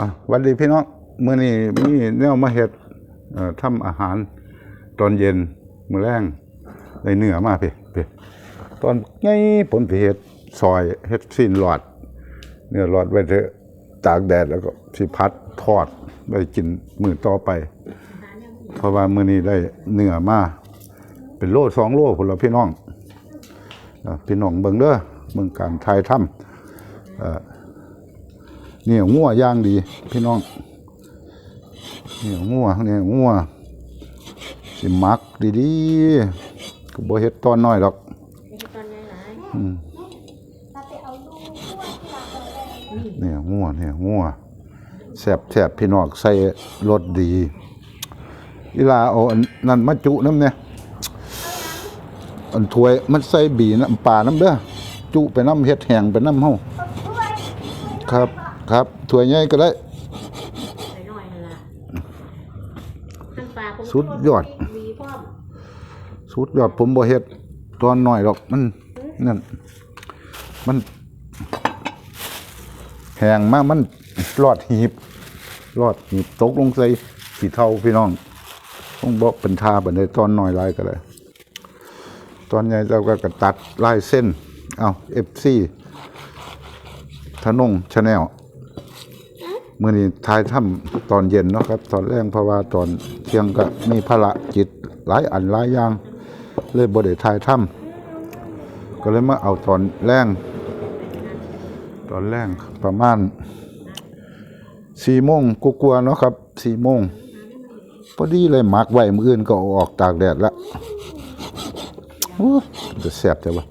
อะวันดีพี่น้องเมื้อนี้มีแนวมาเฮ็ดเอ่อทำอาหารตอนเย็นมื้อแรงได้เนื้อมาพี่พี่ตอนไงผมสิเฮ็ดซอยเฮ็ดสิ้นหลอด เนื้อหลอดไว้เถอะตากแดดแล้วก็สิพัดทอดไว้กินมือต่อไป เพราะว่ามื้อนี้ได้เนื้อมาเป็นโลสองโลพุ่นละพี่น้องพี่น้องเบิ่งเด้อเบิ่งการถ่ายทำ เนี่ยงัวย่างดี พี่น้องเนี่ยงัวเนี่ยงัวสิมักดีๆก็บ่เฮ็ดตอนน้อยดอกตอนนี้หลายเราไปเอาลูกพวกที่เราเอาไว้เนี่ยงัวเนี่ยงัวแซ่บแซ่บพี่น้องใส่รสดีอีลาเอาอันนั่นมาจุน้ำเนี่ยอันถ้วยมันใส่บีน้ำปลาน้ำเด้อจุไปน้ำเฮ็ดแห้งไปน้ำเฮาเอาถ้วยครับ ครับถ้วยใหญ่ก็ได้ใส่น้อยนั่นล่ะขั้นปลาผมสุดยอด มีพร้อมสุดยอดผมบ่เฮ็ดตอนน้อยดอกมันนั่นมันแห้งมากมันรอดหีบรอดหีบตกลงใส่สีเทาพี่น้อง ต้องบอกเป็นทาบันไดตอนน้อยลายก็เลยตอนใหญ่เราก็กระตัดลายเส้น เอาเอฟซีทนงชาแนล มื่อนี้ทายถ้ำตอนเย็นเนาะครับ ตอนแรกเพราะว่าตอนเที่ยงก็มีภาระจิตหลายอันหลายอย่าง เลยบ่ได้ทายถ้ำก็เลยมาเอาตอนแรงตอนแรงประมาณสี่โมงกลัวๆเนาะครับสี่โมงพอดีเลยมักไว้มืออื่นก็ออกตากแดดล้วโอ้จะแสบแต่ว่า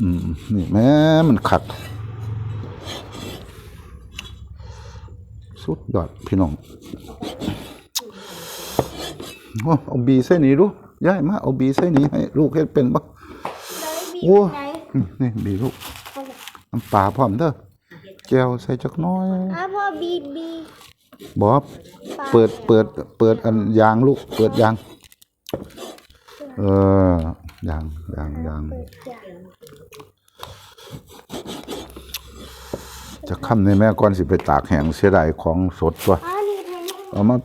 อืมนี่แม่มันขัด สุดยอดพี่น้องโอ้เอาบีใส่นี้ดูย้ายมาเอาบีใส่นี้ให้ลูกเฮ็ดเป็นบ่เราได้บีโอ้ไหนนี่นี่บีลูกน้ำปลาพร้อมเด้อแก้วใส่จักหน้อยอะพ่อบีบีบอบเปิดเปิด เปิดอันยางลูก เปิดยาง เออ ยางยางยางจะค่ำในแม่ก่อนสิไปตากแห้งเสียดายของสดตัวเอามา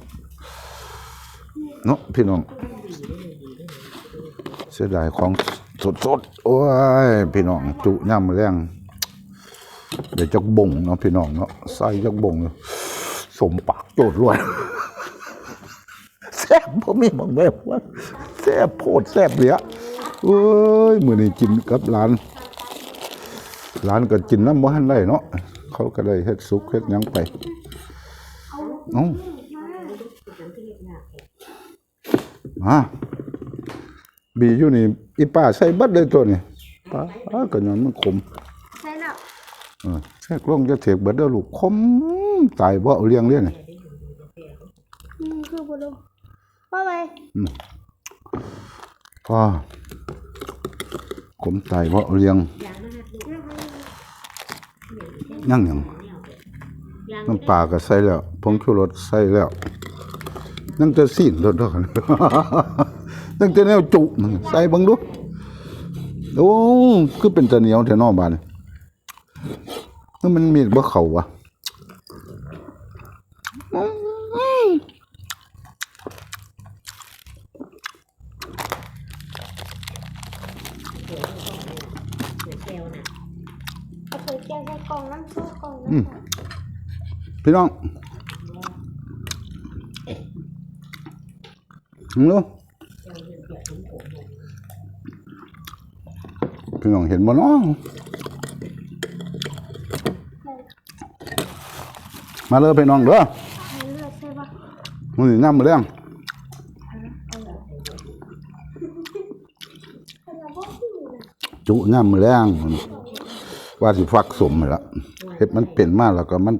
เนาะพี่น้อง เสียดายของสดสดโอ้ยพี่น้อง จุย่ำแรงเดี๋ยวจักบ่งเนาะพี่น้องเนาะใส่จักบ่งสมปากโจดรวยแซ่บบ่อมีบังแบบว่าแซ่บโพดแซ่บเหลือ เอ้ยมื้อนี้กินกับร้านร้านก็กินน้ำบ่ทันได้เนาะเขาก็ได้เฮ็ดสุกเฮ็ดหยังไปเอ้าฮะบีอยู่นี่อีป้าใส่เบัดเลยตัวนี่ป้าก็ยังมันขมใช่แล้วเออแทรกลงจะเถกเบิดเด้อลูกขมตายบ่เอาเลี้ยงเลี้ยงนี่อืมคือบ่รู้พ่อไปพ่อ ขมตายบ่เอาเลี้ยงยังยังน้ำปลาก็ใส่แล้วผงชูรสใส่แล้วนั่งจะซีนโดดๆกันนั่งจะแนวจุมันใส่บังดูโอ้คือเป็นตะเหนียวแถวนอกบานนี่นมันมีบ่เข่าวะ แก้วน่ะ เอาเปิดแก้วใส่กล่องน้ำซุปกล่องอืมน้ำพี่น้องมึงดูพี่น้องเห็นบ่เนาะมาเลยพี่น้องเด้อให้เลือดใช่ปะมึงสินำมาเรื่องเราบอกที่อยู่นะจุนำมาเรื่อง ว่าสิฟักสมให้ละเฮ็ดมันเป็นมาแล้วก็มัน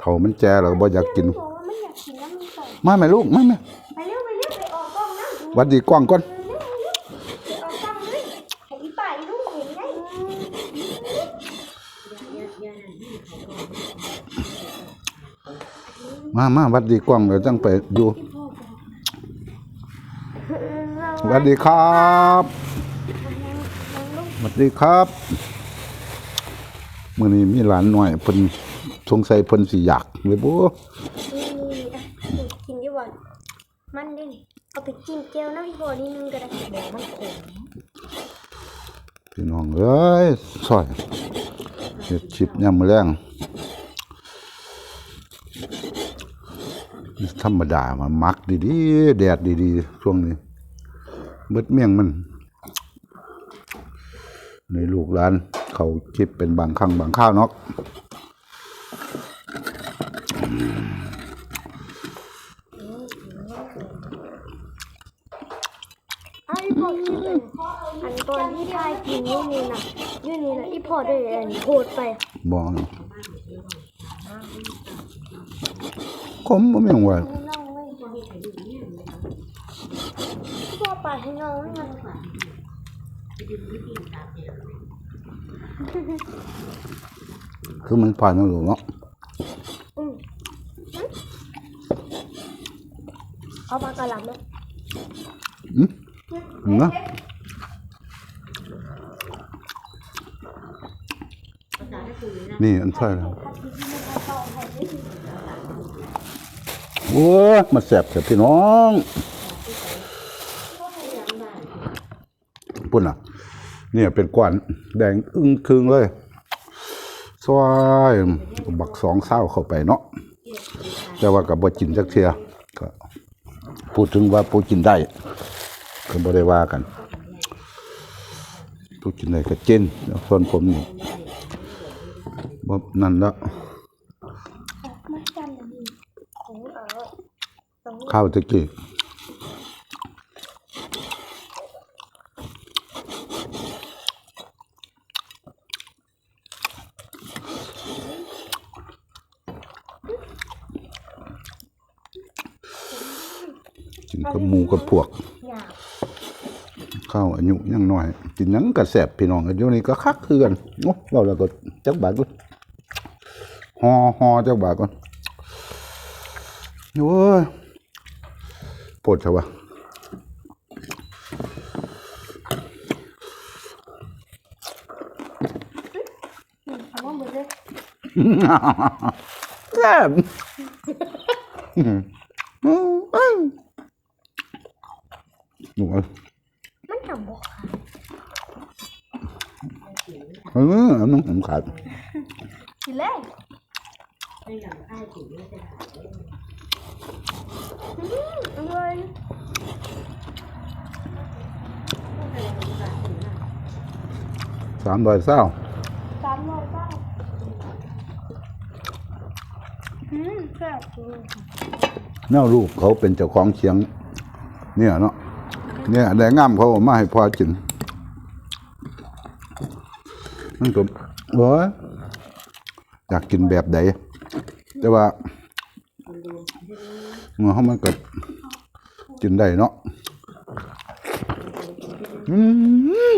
เฒ่ามันแก่แล้วก็บ่อยากกิน บอกว่าไม่อยากกินน้ำมันใส่มาแม่ลูกมาแม่ไปเร็วไปเร็วไปออกกล้องน้ำหวัดดีกว้างก่อนไปออกกล้องเลยให้อีป่าอีลูกเห็นไงมามาหวัดดีกว้างเดี๋ยวจังไปดูหวัดดีครับหวัดดีครับ มื้อนี้มีหลานหน้อยเพิ่นสงสัยเพิ่นสิอยากเลยบ่นี่นี่อะกินดีกว่ามันดิเอาไปจิ้มเจียวน้ำอีกบ่อนิดนึงก็ได้เดี๋ยวมันขมพี่น้องเอ้ยซอยเฮ็ดชิปยามมื้อแรงธรรมดามันมักดีๆแดดดีๆช่วงนี้เบิดเมี่ยงมันในลูกหลาน เขาคิดเป็นบางครั้งบางข้าวเนาะไอ้พอกินอันอันตอนที่ทายกินนี่นี่นะนี่นี่นะอีพอได้อันโหดไปบ่คมบ่แม่งว่าให้น้องไว้พ่อปาดให้น้องไว้นะ คือมันผ่านแล้วลูกเนาะอืมเอาปากกระหล่ำไหมอืมนะภาษาได้คุยนะนี่อันใช่แล้วโอ้ยมาแสบเถอะพี่น้องปุ่นอะ เนี่ยเป็นก้อนแดงอึ้งครึงเลยซอยบักสองเศร้าเข้าไปเนาะแต่ว่ากับบ่กินจักเทียก็พูดถึงว่าผู้กินได้ก็บ่ได้ว่ากันผู้กินได้ก็กินแล้วส่วนผมนี่บ่นั่นละไม่จำเลยนี่ของเอาตรงข้าวตะกี้กิน กับหมูกับพวกหยาบข้าวอายุยังน้อย กินหยังกระแสบพี่น้องอายุนี้ก็คักคือกันโอ้เราแล้วก็จักบาทก่อนฮอฮอจักบาทก่อนโอ้ยปวดเถอะวะอืมเอาว่าหมดเลยแซ่บอืมอืมอืม หนูเอ้ยมันทำบอกค่ะเออเอาน้องผมขาดทีแรกไม่อย่างใต้ถึงไม่จะอืมอร่อยสามร้อยเศร้าสามร้อยเก้าอืมแซ่บจริงแนวลูกเขาเป็นเจ้าของเชียง เนี่ยเนาะ เนี่ยแดงงามเขาเอามาให้พอกินมันก็โอ้ยอยากกินแบบใดแต่ว่าเมื่อเขามันก็กินได้เนาะอืม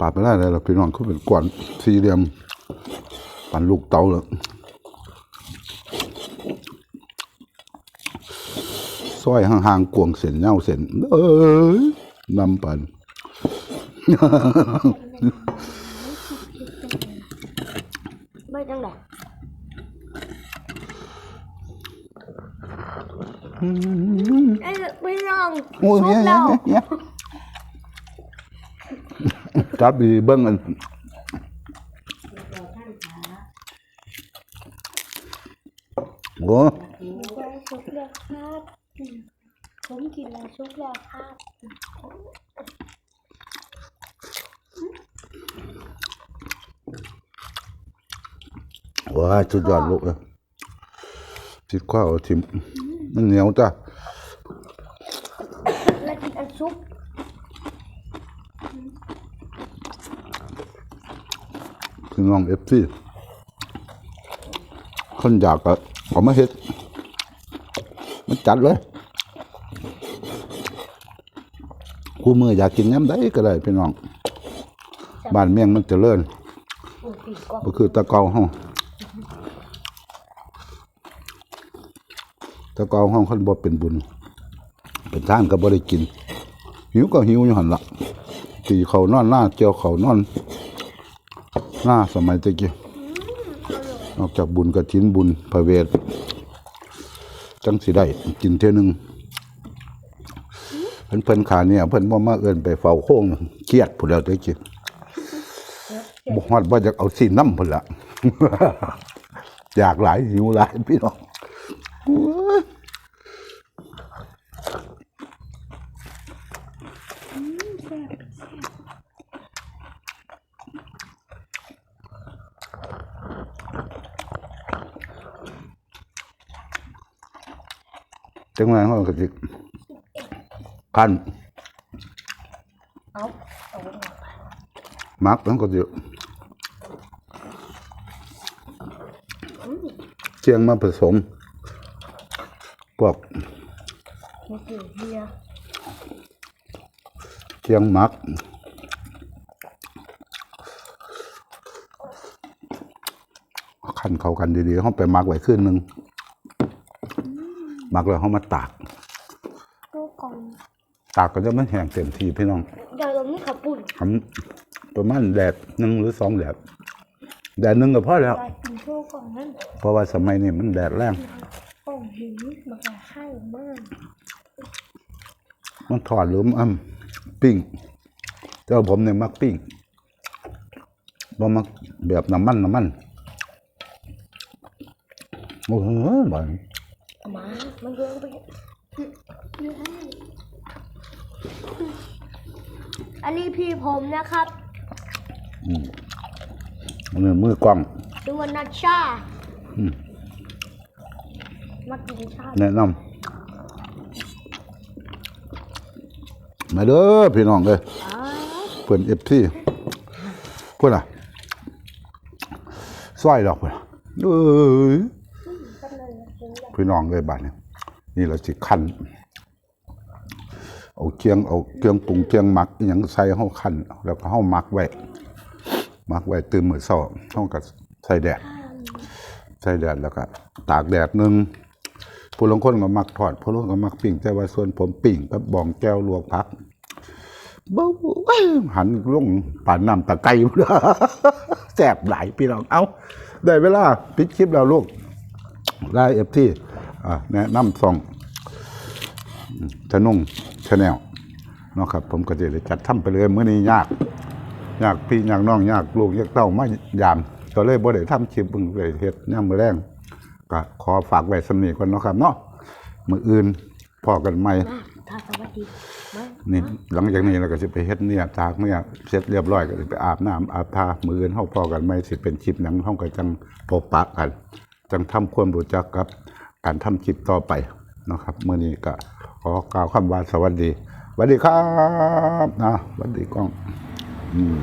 ปาดไปได้เลยล่ะพี่น้องเขาเป็นกวนสี่เหลี่ยมปั่นลูกเตาเลยซอยห่างๆกวงเส้นเงาเส้นเอ้ยนำปั่น ไม่จังหรอไอ้ไม่ ลองโอ้ยซุเนี่ยปเราเนี่ยจับดีเบิ้งอันโอ้ซุปแล้วครับอืมผมกินแล้วซุปแล้วครับว้ายสุดยอดลูกเลยติดข้าวทิมมันเหนียวจ้ะแล้วกิน อันซุปพี่น้องเอฟซีคนอยากก็เอามาเฮ็ด มันจัดเลยคู่มืออยากกินย้ำได้ก็ได้พี่น้อง บ้านเมี่ยงมันเจริญโอ้ปีกก็ก็คือตะเกาห้องตะเกาห้องคันบ่เป็นบุญ เป็นทานก็บ่ได้กิน หิวก็หิวอยู่หันละตีเขานอนหน้าเจียวเขานอน หน้าสมัยตะกี้นอกจากบุญกฐินบุญพระเวทจังสิได้กินเท่ยหนึงเพิ่นเพิ่นขาเนี่ยเพิ่นบ่มาเอิ้นไปเฝ้าโค้งเครียดพุ่นแล้วตะกี้บ่ฮอดบ่อยากเอาสินำพุ่นละอยากหลายหิวหลายพี่น้อง จังไงเฮาก็สิคันเอาเอาไว้ก่อนมักมันก็สิเชียงมาผสมพวกนี่คือเบียร์เชียงหมัก ขั้นเข้ากันดีๆเขาไปหมักไว้คืนหนึ่งห มักแล้วเขามาตากดูกล่องตากก็จะไม่แห้งเต็มที่พี่น้องเดี๋ยวเรามีขับปุ่นทำประมาณแดดหนึ่งหรือสองแดดแดดหนึ่งก็พอแล้วไปกินโชว์กล่องนั่นเพราะว่าสมัยนี้มันแดดแรงกล่องหินมันจะให้มากมันถอดหรือมันปิ้งแต่ว่าผมเนี่ยมักปิ้งบ่มักแบบน้ำมันน้ำมันโอ้โหบ่อยเอา มา มันเยอะไปอันนี้พี่ผมนะครับมือมือกล้องดูวันนัชชาอืมมากินชาแนะนำมาเด้อพี่น้องเลยอ้าวเพื่อนเอฟซีเพื่อนอะสร้อยดอกเพื่อนเอ้ย ก็เลยกินแบบ พี่น้องเลยบ้านนี้นี่เราสิคั้นเอาเคียงเอาเครื่องปรุงเครื่องหมักอย่างใส่เฮาคั้นแล้วก็เฮาหมักไว้หมักไว้ตื่นมือเช้าเฮาก็ใส่แดด ใส่แดดแล้วก็ ตากแดดหนึ่งผู้ลงคนก็มักทอดผู้ลงก็มักปิ้งแต่ว่าส่วนผมปิ้งกับบองแก้วลวกผักบ้าหันลงป่านน้ำตะไคร้แซ่บหลายพี่น้องเอาได้เวลาปิดคลิปแล้วลูกได้เอฟที่ อ่าแนะนำซองชะนุ่งชาแนลเนาะครับ ผมก็จะได้จัดทำไปเลยเมื่อนี้ยากยากพี่ยากน้องยากลูกยากเต้ามายามก็เลยบ่ได้ทำคลิปเบิ่งเลยเฮ็ดย่ามมื้อแรงก็ขอฝากไว้สำนีก่อนเนาะครับเนาะมื้ออื่นพอกันใหม่มาถ้าสวัสดีมานี่หลังจากนี้เราก็สิไปเฮ็ดเนี่ยตากเนี่ยเสร็จเรียบร้อยก็สิไปอาบน้ำอาบทามื้ออื่นเฮาพอกันใหม่สิเป็นคลิปหนังเฮาก็จังพบปะกัน จังทำความรู้จักกับ การทำคลิปต่อไปนะครับเมื่อนี้ก็ขอกล่าวคำว่าสวัสดีสวัสดีครับนะสวัสดีกล้อง อืม